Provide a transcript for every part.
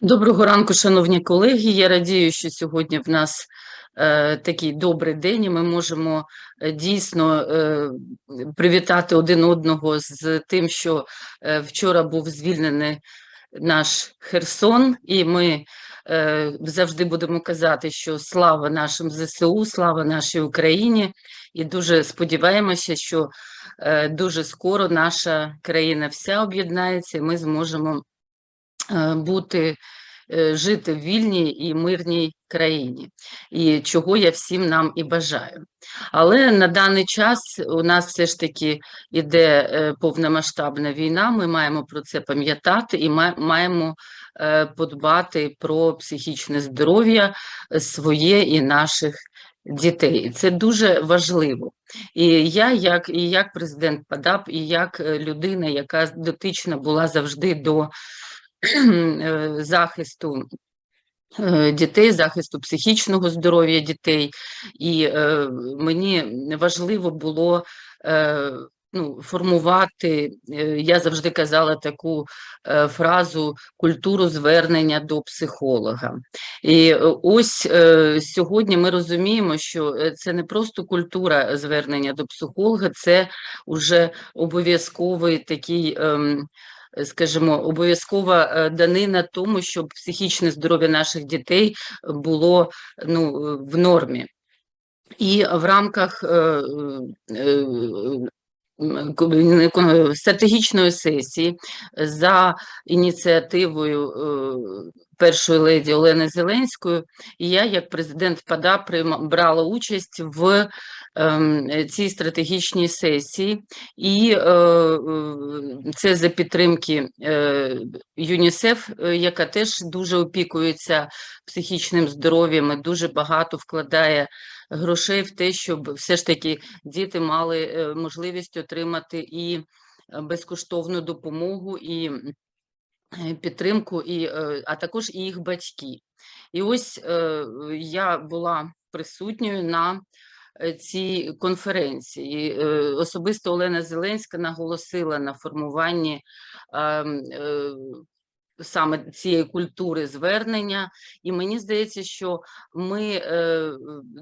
Доброго ранку, шановні колеги. Я радію, що сьогодні в нас е, такий добрий день, і ми можемо е, дійсно е, привітати один одного з тим, що е, вчора був звільнений наш Херсон, і ми е, завжди будемо казати, що слава нашим ЗСУ, слава нашій Україні, і дуже сподіваємося, що е, дуже скоро наша країна вся об'єднається, і ми зможемо бути, е, жити в вільній і мирній країні, і чого я всім нам і бажаю. Але на даний час у нас все ж таки іде е, повномасштабна війна, ми маємо про це пам'ятати і маємо е, подбати про психічне здоров'я е, своє і наших дітей. Це дуже важливо. І я, як і як президент ПАДАП, і як е, людина, яка дотична була завжди до е, захисту е, дітей, захисту психічного здоров'я дітей, і е, мені важливо було. Е, Ну, формувати, е, я завжди казала таку е, фразу культуру звернення до психолога. І е, ось е, сьогодні ми розуміємо, що е, це не просто культура звернення до психолога, це вже обов'язковий такий. ем, Скажімо, обов'язкова е, данина тому, щоб психічне здоров'я наших дітей було ну, в нормі. І в рамках е, е, стратегічної сесії за ініціативою першої леді Олени Зеленської, і я, як президент ПАДА, брала участь в ем, цій стратегічній сесії, і е, е, це за підтримки е, ЮНІСЕФ, яка теж дуже опікується психічним здоров'ям, і дуже багато вкладає грошей в те, щоб все ж таки діти мали можливість отримати і безкоштовну допомогу, і підтримку, і, е, а також і їх батьки. І ось е, я була присутньою на цій конференції. Особисто Олена Зеленська наголосила на формуванні ем, е, саме цієї культури звернення, і мені здається, що ми е,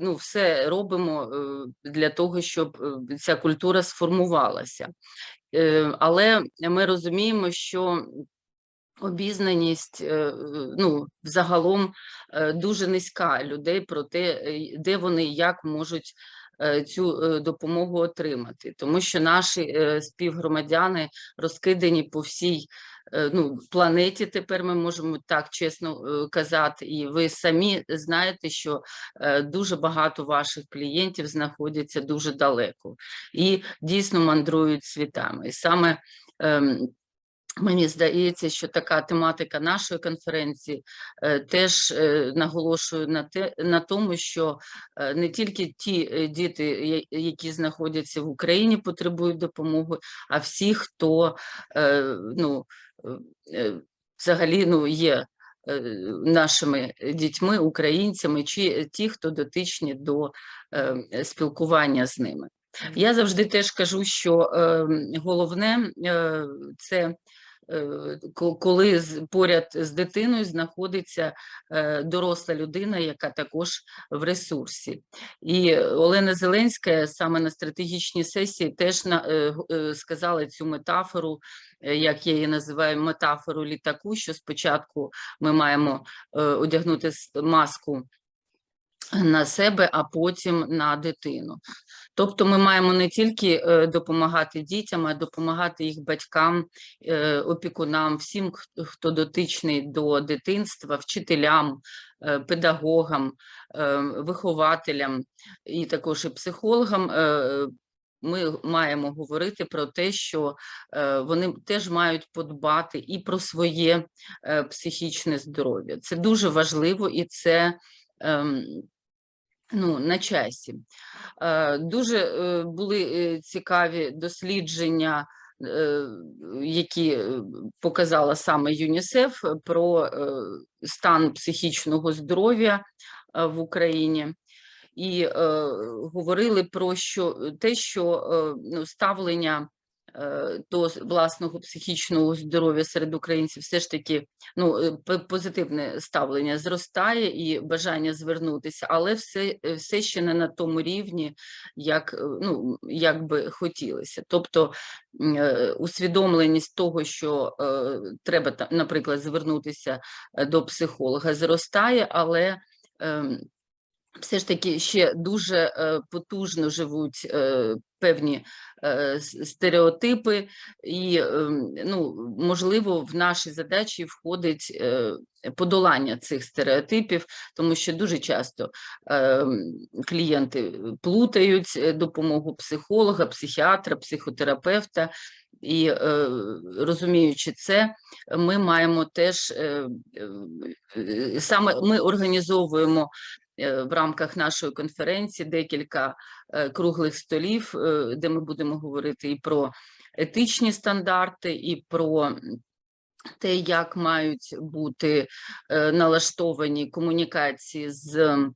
ну, все робимо е, для того, щоб ця культура сформувалася. Але ми розуміємо, що обізнаність е, ну, загалом е, дуже низька людей про те, е, де вони як можуть цю допомогу отримати, тому що наші співгромадяни розкидані по всій ну, планеті. Тепер ми можемо так чесно казати, і ви самі знаєте, що дуже багато ваших клієнтів знаходяться дуже далеко і дійсно мандрують світами. І саме ем, Мені здається, що така тематика нашої конференції е, теж е, наголошує на те на тому, що е, не тільки ті діти, які знаходяться в Україні, потребують допомоги, а всі, хто ну, взагалі ну, є нашими дітьми, українцями, чи ті, хто дотичні до е, спілкування з ними. Я завжди теж кажу, що е, головне е, це коли поряд з дитиною знаходиться е, доросла людина, яка також в ресурсі. І Олена Зеленська саме на стратегічній сесії теж е, е, сказала цю метафору, е, як я її називаю, метафору літаку, що спочатку ми маємо е, одягнути маску на себе, а потім на дитину. Тобто ми маємо не тільки е, допомагати дітям, а допомагати їх батькам, е, опікунам, всім, хто- дотичний до дитинства, вчителям, е, педагогам, вихователям і також і психологам. Ми маємо говорити про те, що вони теж мають подбати і про своє психічне здоров'я. Це дуже важливо і це ем, ну, на часі. Е, Дуже е, були е, цікаві дослідження, які показала саме ЮНІСЕФ про стан психічного здоров'я в Україні. І е, говорили про що те, що е, ну, ставлення до власного психічного здоров'я серед українців все ж таки ну, е, позитивне ставлення зростає і бажання звернутися, але все, е, все ще не на тому рівні, як, е, ну, як би хотілося. Тобто е, усвідомленість того, що е, треба, наприклад, звернутися е, до психолога, зростає, але ем, все ж таки ще дуже е, потужно живуть е, певні е, стереотипи, і ем, ну, можливо, в наші задачі входить е, подолання цих стереотипів, тому що дуже часто ем, клієнти плутають е, допомогу психолога, психіатра, психотерапевта. І е, розуміючи це, ми маємо теж е, е, е, саме ми організовуємо е, в рамках нашої конференції декілька е, круглих столів, е, де ми будемо говорити і про етичні стандарти, і про те, як мають бути е, налаштовані комунікації е, з-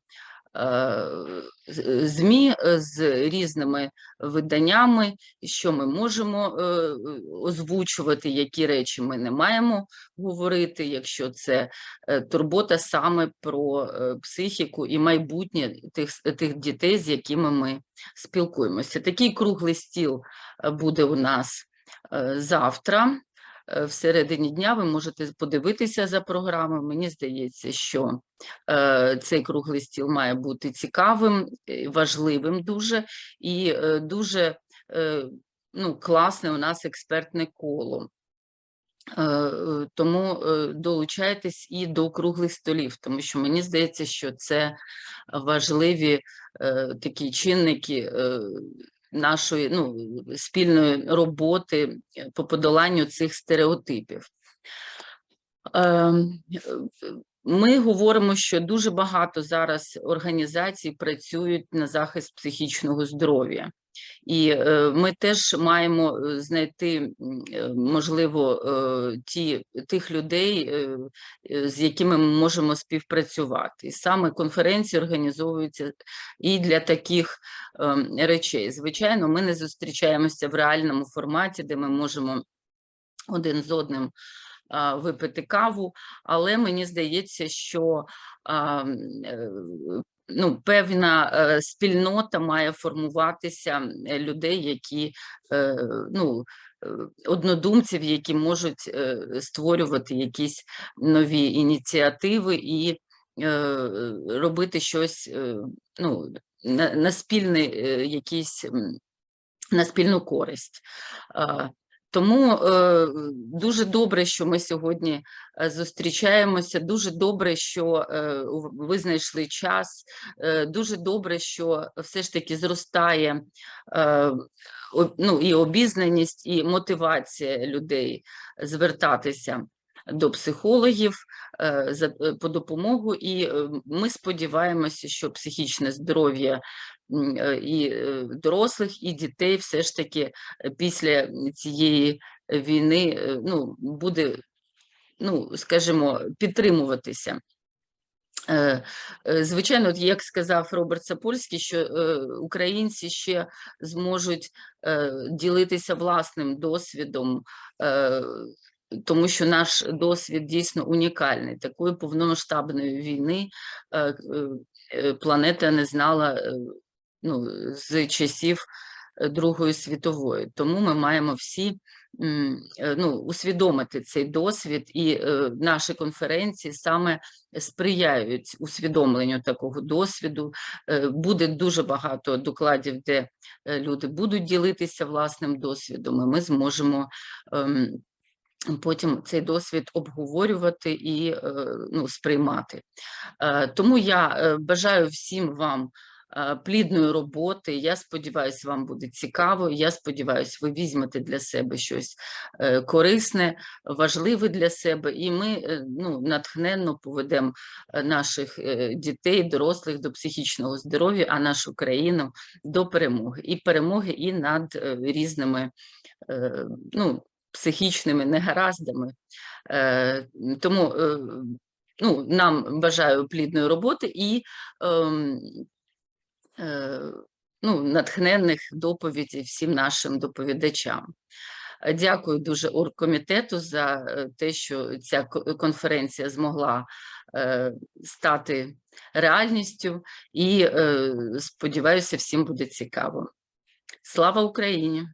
ЗМІ е, з різними виданнями, що ми можемо е, е, озвучувати, які речі ми не маємо говорити, якщо це е, турбота саме про е, психіку і майбутнє тих, тих дітей, з якими ми спілкуємося. Такий круглий стіл е, буде у нас е, завтра. Е, Всередині дня ви можете подивитися за програмою. Мені здається, що е, цей круглий стіл має бути цікавим, е, важливим дуже і дуже ну, класне у нас експертне коло. Тому долучайтесь і до круглих столів, тому що мені здається, що це важливі такі чинники нашої ну, спільної роботи е, по подоланню цих стереотипів. Ем, Ми говоримо, що дуже багато зараз організацій працюють на захист психічного здоров'я. І е, ми теж маємо е, знайти, е, можливо, ті, тих людей, з якими ми можемо співпрацювати. І саме конференції організовуються і для таких ем, речей. Звичайно, ми не зустрічаємося в реальному форматі, де ми можемо один з одним випити каву, але мені здається, що ну, певна е, спільнота має формуватися е, людей, які е, ну, однодумців, які можуть створювати якісь нові ініціативи і робити щось ну, на, на спільний якийсь на спільну користь. Тому е, дуже добре, що ми сьогодні е, зустрічаємося. Дуже добре, що е, ви знайшли час. е, Дуже добре, що все ж таки зростає е, ну, і обізнаність, і мотивація людей звертатися до психологів е, е, по допомогу. І ми сподіваємося, що психічне здоров'я і е, дорослих, і дітей все ж таки е, після цієї війни ну, буде, ну, скажімо, підтримуватися. Е, е, Звичайно, як сказав Роберт Сапольський, що е, українці ще зможуть ділитися власним досвідом, тому що наш досвід дійсно унікальний. Такої повномасштабної війни планета не знала ну, з часів е, Другої світової. Тому ми маємо всі е, ну, усвідомити цей досвід, і е, наші конференції саме сприяють усвідомленню такого досвіду. Буде дуже багато докладів, де люди будуть ділитися власним досвідом, і ми зможемо. ем, Потім цей досвід обговорювати і ну, сприймати. Тому я бажаю всім вам плідної роботи. Я сподіваюся, вам буде цікаво. Я сподіваюся, ви візьмете для себе щось е, корисне, важливе для себе, і ми е, ну, натхненно поведемо е, наших дітей, дорослих до психічного здоров'я, а нашу країну до перемоги. І перемоги і над різними ну, психічними негараздами. Тому ну, нам бажаю плідної роботи і е, ну, натхненних доповідей всім нашим доповідачам. Е, Дякую дуже оргкомітету за е, те, що ця конференція змогла е, стати реальністю, і е, сподіваюся, всім буде цікаво. Слава Україні!